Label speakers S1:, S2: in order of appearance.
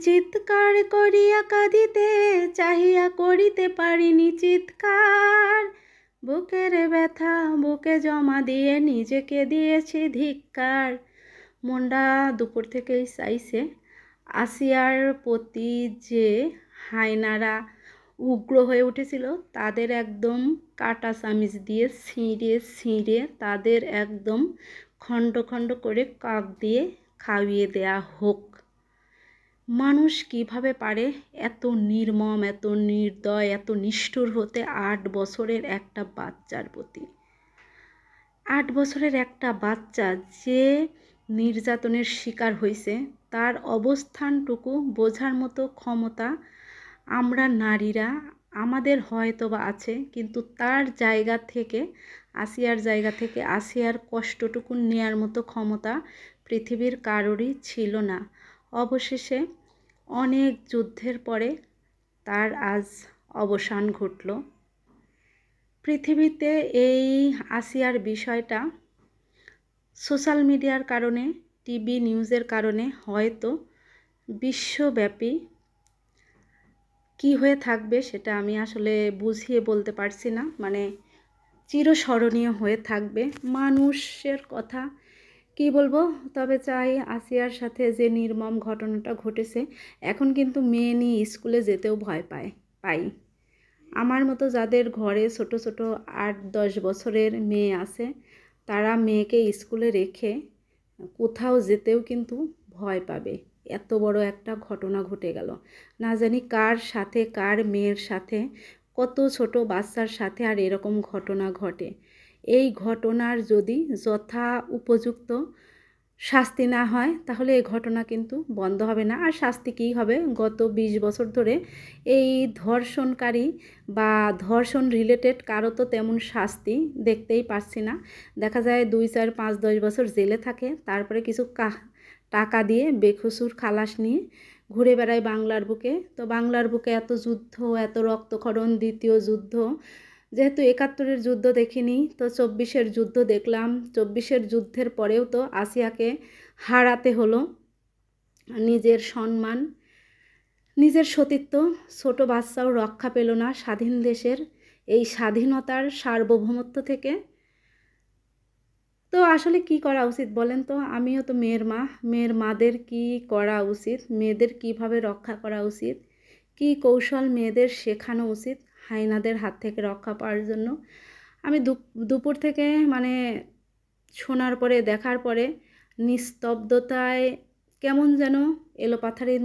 S1: চিৎকার করিয়া কাঁদিতে, চাহিয়া করিতে পারিনি চিৎকার। বুকের ব্যথা বুকে জমা দিয়ে নিজেকে দিয়েছি ধিক্কার। মনটা দুপুর থেকেই চাইছে, আসিয়ার প্রতি যে হায়নারা উগ্র হয়ে উঠেছিল, তাদের একদম কাটা চামিচ দিয়ে ছিঁড়ে ছিঁড়ে তাদের একদম খণ্ড খণ্ড করে কাক দিয়ে খাইয়ে দেয়া হোক। মানুষ কীভাবে পারে এত নির্মম, এত নির্দয়, এত নিষ্ঠুর হতে আট বছরের একটা বাচ্চার প্রতি? আট বছরের একটা বাচ্চা যে নির্যাতনের শিকার হয়েছে তার অবস্থানটুকু বোঝার মতো ক্ষমতা আমরা নারীরা, আমাদের হয়তো বা আছে, কিন্তু তার জায়গা থেকে, আসিয়ার জায়গা থেকে আসিয়ার কষ্টটুকু নেয়ার মতো ক্ষমতা পৃথিবীর কারোরই ছিল না। অবশেষে অনেক যুদ্ধের পরে তার আজ অবসান ঘটল। পৃথিবীতে এই আসিয়ার বিষয়টা সোশ্যাল মিডিয়ার কারণে, টিভি নিউজের কারণে হয়তো বিশ্বব্যাপী কি হয়ে থাকবে সেটা আমি আসলে বুঝিয়ে বলতে পারছি না। মানে চিরস্মরণীয় হয়ে থাকবে। মানুষের কথা কি বলব? তবে চাই আসিয়ার সাথে যে নির্মম ঘটনাটা ঘটেছে, এখন কিন্তু মেয়ে নিয়ে স্কুলে যেতেও ভয় পায়, পাই। আমার মতো যাদের ঘরে ছোট ছোট আট দশ বছরের মেয়ে আছে, তারা মেয়েকে স্কুলে রেখে কোথাও যেতেও কিন্তু ভয় পাবে। এত বড় একটা ঘটনা ঘটে গেল। না জানি কার সাথে, কার মেয়ের সাথে, কত ছোট বাচ্চার সাথে আর এরকম ঘটনা ঘটে। এই ঘটনার যদি যথা উপযুক্ত শাস্তি না হয়, তাহলে এই ঘটনা কিন্তু বন্ধ হবে না। আর শাস্তি কী হবে? গত ২০ বছর ধরে এই ধর্ষণকারী বা ধর্ষণ রিলেটেড কারও তো তেমন শাস্তি দেখতেই পারছি না। দেখা যায় দুই, চার, পাঁচ, দশ বছর জেলে থাকে, তারপরে কিছু টাকা দিয়ে বেখসুর খালাস নিয়ে ঘুরে বেড়ায় বাংলার বুকে। তো বাংলার বুকে এত যুদ্ধ, এত রক্তক্ষরণ, দ্বিতীয় যুদ্ধ যেহেতু একাত্তরের যুদ্ধ দেখিনি, তো চব্বিশের যুদ্ধ দেখলাম। চব্বিশের যুদ্ধের পরেও তো আসিয়াকে হারাতে হলো। নিজের সম্মান, নিজের সতীত্ব, ছোট বাচ্চাও রক্ষা পেল না স্বাধীন দেশের এই স্বাধীনতার সার্বভৌমত্ব থেকে। তো আসলে কি করা উচিত বলেন তো? আমিও তো মেয়ের মা। মেয়ের মাদের কি করা উচিত? মেয়েদের কীভাবে রক্ষা করা উচিত? কি কৌশল মেয়েদের শেখানো উচিত? হাইনাদের হাত থেকে রক্ষা পাওয়ার জন্য। আমি দুপুর থেকে মানে শোনার পরে, দেখার পরে নিস্তব্ধতায় কেমন যেন এলোপাথারির